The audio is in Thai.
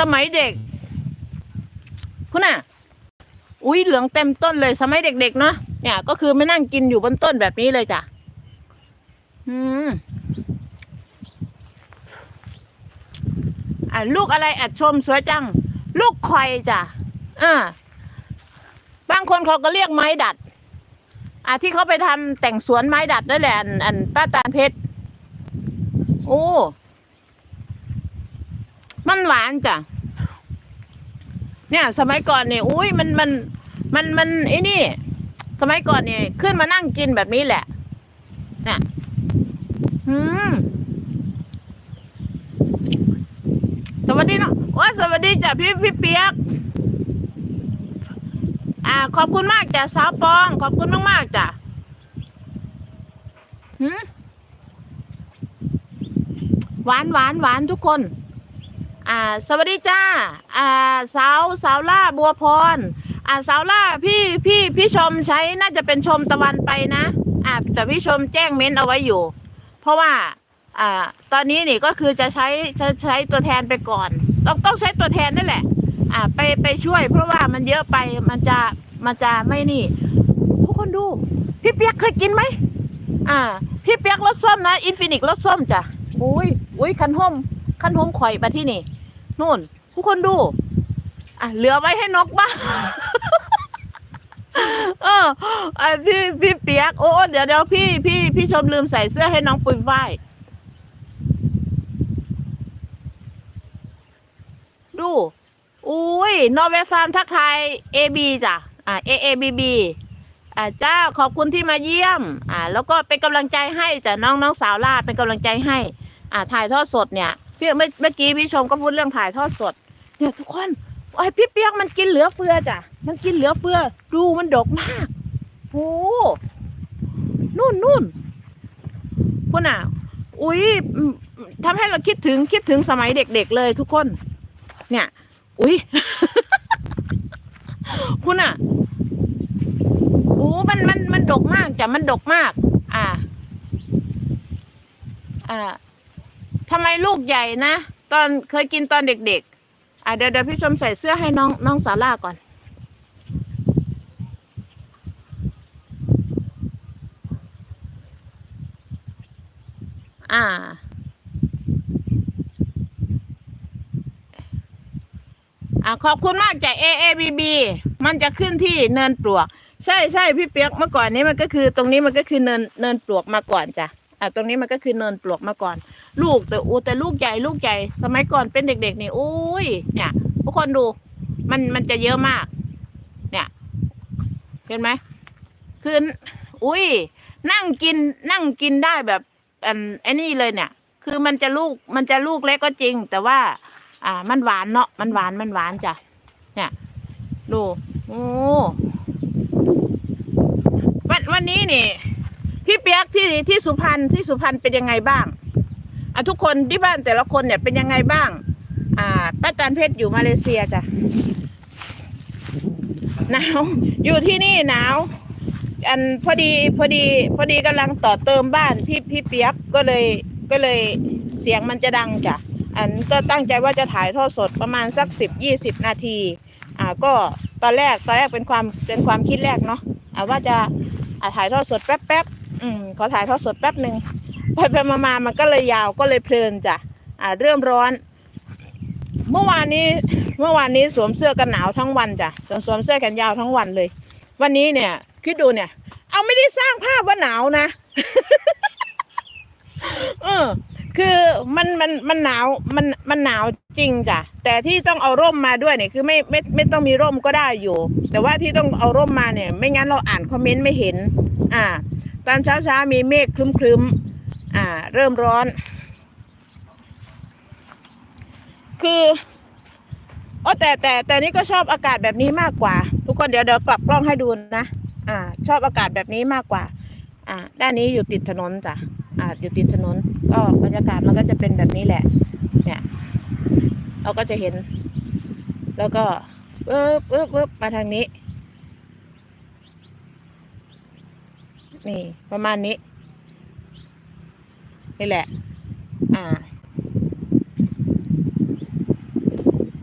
สมัยเด็ก คุณน่ะ อุ้ยเหลืองเต็มต้นเลย สมัยเด็กๆเนาะเนี่ย ก็คือไม่นั่งกินอยู่บนต้นแบบนี้เลยจ้ะอืมอะลูกอะไรแอดชมสวยจัง ลูกคอยจ้ะอ่าบางคนเขาก็เรียกไม้ดัด อะที่เขาไปทำแต่งสวนไม้ดัดนั่นแหละอันอันป้าตาลเพชร โอ้ มันหวานจ้ะ เนี่ย สมัยก่อนเนี่ยอุ้ยมันมันมันมันไอ้นี่ สมัยก่อนเนี่ยขึ้นมานั่งกินแบบนี้แหละเนี่ยอืมสวัสดีเนาะโอ้ยสวัสดีจ้ะพี่พี่เปียก อ่า ขอบคุณมากจ้ะสาวปอง ขอบคุณมากมากๆจ้ะหืมหวานหวานหวานทุกคน อ่าสวัสดีจ้าอ่าสาวสาวล่าบัวพรอ่าสาวล่าพี่พี่พี่ชมใช้น่าจะเป็นชมตะวันไปนะอ่าแต่พี่ชมแจ้งเม้นต์เอาไว้อยู่ เพราะว่าอ่าตอนนี้นี่ก็คือจะใช้ใช้ใช้ตัวแทนไปก่อน ต้องต้องใช้ตัวแทนนั่นแหละอ่าไปไปช่วย เพราะว่ามันเยอะไปมันจะมันจะไม่นี่ทุกคนดู พี่เปียกเคยกินไหมอ่า พี่เปียกรสส้มนะอินฟินิกรสส้มจ้ะอุ้ยอุ้ยคันห่มคันห่มข่อยมาที่นี่ นู่น ทุกคนดู อะเหลือไว้ให้นกบ้าง เออไอพี่พี่เปียก โอ้เดี๋ยวเดี๋ยวพี่พี่พี่ชมลืมใส่เสื้อให้น้องปุยฝ้ายดูอุ้ยนอร์เวย์ฟาร์มทักทายเอบีจ้ะ อ่าเอเอบีบีอ่าจ้าขอบคุณที่มาเยี่ยม อ่า แล้วก็เป็นกำลังใจให้จ้ะน้องน้องสาวล่าเป็นกำลังใจให้ อ่าถ่ายทอดสดเนี่ย พี่เมื่อเมื่อกี้พี่ชมก็พูดเรื่องถ่ายทอดสดเนี่ยทุกคนไอ้พี่เปียกมันกินเหลือเฟือจ้ะมันกินเหลือเฟือ ดูมันดกมากโอ้นู่นนู่นพวกน่ะ อุ้ยอืมทำให้เราคิดถึงคิดถึงสมัยเด็กๆเลยทุกคน เนี่ย อุ้ยคุณอะโอ้มันมันมันดกมากจ้ะมันดกมาก อ่า อ่า ทำไมลูกใหญ่นะ ตอนเคยกินตอนเด็ก ๆ อ่าเดี๋ยวเดี๋ยวพี่ชมใส่เสื้อให้น้องน้องสาร่าก่อน อ่า อ่าขอบคุณมากจาก AABB มันจะขึ้นที่เนินปลวก ใช่ใช่พี่เปียกเมื่อก่อนนี้มันก็คือ ตรงนี้มันก็คือเนินเนินปลวกมาก่อนจ้ะอ่าตรงนี้มันก็คือเนินปลวกมาก่อน ลูกแต่อูแต่ลูกใหญ่ลูกใหญ่สมัยก่อนเป็นเด็กๆนี่โอ้ยเนี่ยทุกคนดู มันมันจะเยอะมาก เนี่ย เห็นไหมคืออุ้ยนั่งกินนั่งกินได้แบบอันไอ้นี่เลยเนี่ย คือมันจะลูกมันจะลูกเล็กก็จริง แต่ว่า อ่า มันหวานเนาะมันหวานมันหวานจ้ะเนี่ย ดูโอ้วันวันนี้นี่ พี่เปียกที่ที่สุพรรณที่สุพรรณเป็นยังไงบ้าง อะทุกคนที่บ้านแต่ละคนเนี่ยเป็นยังไงบ้าง อ่าป้าจันเพชรอยู่มาเลเซียจ้ะหนาวอยู่ที่นี่หนาว อันพอดีพอดีพอดีกำลังต่อเติมบ้านพี่พี่เปียกก็เลยก็เลยเสียงมันจะดังจ้ะอันก็ตั้งใจว่าจะถ่ายทอดสดประมาณสักสิบยี่สิบนาที อ่าก็ตอนแรกตอนแรกเป็นความเป็นความคิดแรกเนาะอ่าว่าจะอ่าถ่ายทอดสดแป๊บแป๊บๆอืมขอถ่ายทอดสดแป๊บหนึ่ง ไปไปมามามันก็เลยยาวก็เลยเพลินจ้ะอ่าเริ่มร้อน เมื่อวานนี้เมื่อวานนี้สวมเสื้อกันหนาวทั้งวันจ้ะสวมเสื้อแขนยาวทั้งวันเลย วันนี้เนี่ย คิดดูเนี่ย เอาไม่ได้สร้างภาพว่าหนาวนะเออคือมันมันมันหนาวมันมันหนาวจริงจ้ะแต่ที่ต้องเอาร่มมาด้วยเนี่ยคือไม่ไม่ไม่ต้องมีร่มก็ได้อยู่ แต่ว่าที่ต้องเอาร่มมาเนี่ย ไม่งั้นเราอ่านคอมเมนต์ไม่เห็น อ่า ตอนเช้าเช้าๆมีเมฆครึ้มครึ้มๆ อ่า เริ่มร้อน คือโอ้แต่แต่แต่นี่ก็ชอบอากาศแบบนี้มากกว่า ทุกคนเดี๋ยวเดี๋ยวกลับกล้องให้ดูนะอ่า ชอบอากาศแบบนี้มากกว่า อ่า ด้านนี้อยู่ติดถนนจ้ะอ่าอยู่ติดถนน ก็บรรยากาศมันก็จะเป็นแบบนี้แหละ เนี่ย เราก็จะเห็น แล้วก็เอ๊บเอ๊บเอ๊บมาทางนี้ นี่ประมาณนี้ นี่แหละ อ่า